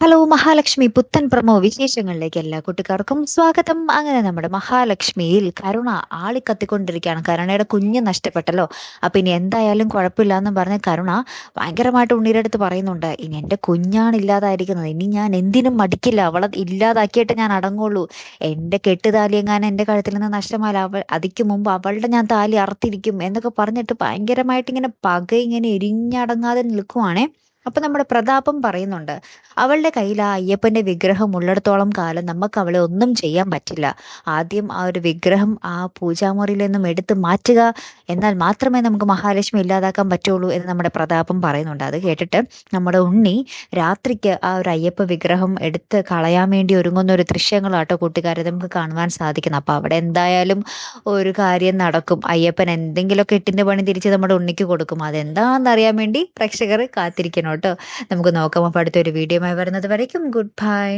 Hello Mahalakshmi പുത്തൻ promo വിശേഷങ്ങളിലേക്ക് എല്ലാ കുട്ടിക്കാർക്കും സ്വാഗതം. അങ്ങനെ നമ്മുടെ മഹാലക്ഷ്മിയിൽ കരുണ ആളിക്കത്തിക്കൊണ്ടിരിക്കുകയാണ് കരുണയുടെ കുഞ്ഞ് നഷ്ടപ്പെട്ടല്ലോ. അപ്പൊ ഇനി എന്തായാലും കുഴപ്പമില്ല എന്ന് പറഞ്ഞ് കരുണ ഭയങ്കരമായിട്ട് ഉണ്ണീരെടുത്ത് പറയുന്നുണ്ട്. ഇനി എന്റെ കുഞ്ഞാണ് ഇല്ലാതായിരിക്കുന്നത്. ഇനി ഞാൻ എന്തിനും മടിക്കില്ല. അവളെ ഇല്ലാതാക്കിയിട്ട് ഞാൻ അടങ്ങുള്ളൂ. എന്റെ കെട്ടുതാലി എങ്ങാനും എന്റെ കഴുത്തിൽ നിന്ന് നഷ്ടമായാലും അവൾ അതിക്ക് മുമ്പ് അവളുടെ ഞാൻ താലി അറുത്തിരിക്കും എന്നൊക്കെ പറഞ്ഞിട്ട് ഭയങ്കരമായിട്ട് ഇങ്ങനെ പക ഇങ്ങനെ എരിഞ്ഞടങ്ങാതെ നിൽക്കുവാണേ. അപ്പൊ നമ്മുടെ പ്രതാപം പറയുന്നുണ്ട് അവളുടെ കയ്യിൽ ആ അയ്യപ്പന്റെ വിഗ്രഹം ഉള്ളിടത്തോളം കാലം നമുക്ക് അവളെ ഒന്നും ചെയ്യാൻ പറ്റില്ല. ആദ്യം ആ ഒരു വിഗ്രഹം ആ പൂജാമുറിയിൽ നിന്നും എടുത്ത് മാറ്റുക. എന്നാൽ മാത്രമേ നമുക്ക് മഹാലക്ഷ്മി ഇല്ലാതാക്കാൻ പറ്റുള്ളൂ എന്ന് നമ്മുടെ പ്രതാപം പറയുന്നുണ്ട്. അത് കേട്ടിട്ട് നമ്മുടെ ഉണ്ണി രാത്രിക്ക് ആ ഒരു അയ്യപ്പ വിഗ്രഹം എടുത്ത് കളയാൻ വേണ്ടി ഒരുങ്ങുന്ന ഒരു ദൃശ്യങ്ങളാട്ടോ കൂട്ടുകാരെ നമുക്ക് കാണുവാൻ സാധിക്കുന്നു അപ്പൊ അവിടെ എന്തായാലും ഒരു കാര്യം നടക്കും. അയ്യപ്പൻ എന്തെങ്കിലുമൊക്കെ ഇട്ടിന്റെ പണി തിരിച്ച് നമ്മുടെ ഉണ്ണിക്ക് കൊടുക്കും. അതെന്താണെന്ന് അറിയാൻ വേണ്ടി പ്രേക്ഷകർ കാത്തിരിക്കണം കേട്ടോ. നമുക്ക് നോക്കാം. അപ്പോൾ അടുത്തൊരു വീഡിയോ വരുന്നത് വരയ്ക്കും. Good bye